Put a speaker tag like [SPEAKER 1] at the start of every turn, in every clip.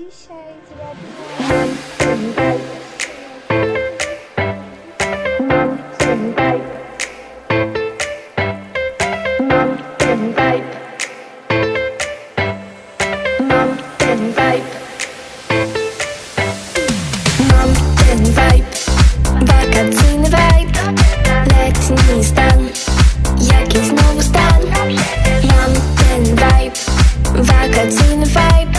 [SPEAKER 1] dzisiaj
[SPEAKER 2] stan. Jaki znowu stan? Mam ten vibe. Wakacyjny vibe.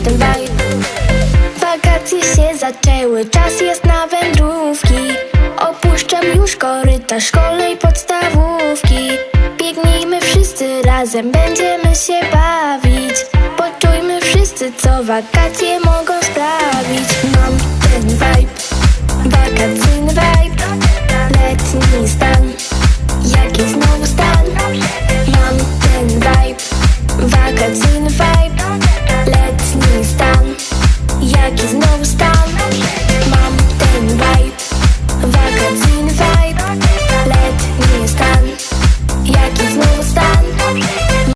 [SPEAKER 2] ten vibe Wakacje się zaczęły, czas jest na wędrówki. Opuszczam już korytarz szkolnej podstawówki. Biegnijmy wszyscy razem, będziemy się bawić. Poczujmy wszyscy, co wakacje mogą sprawić. Mam ten vibe, wakacyjny vibe Letni stan.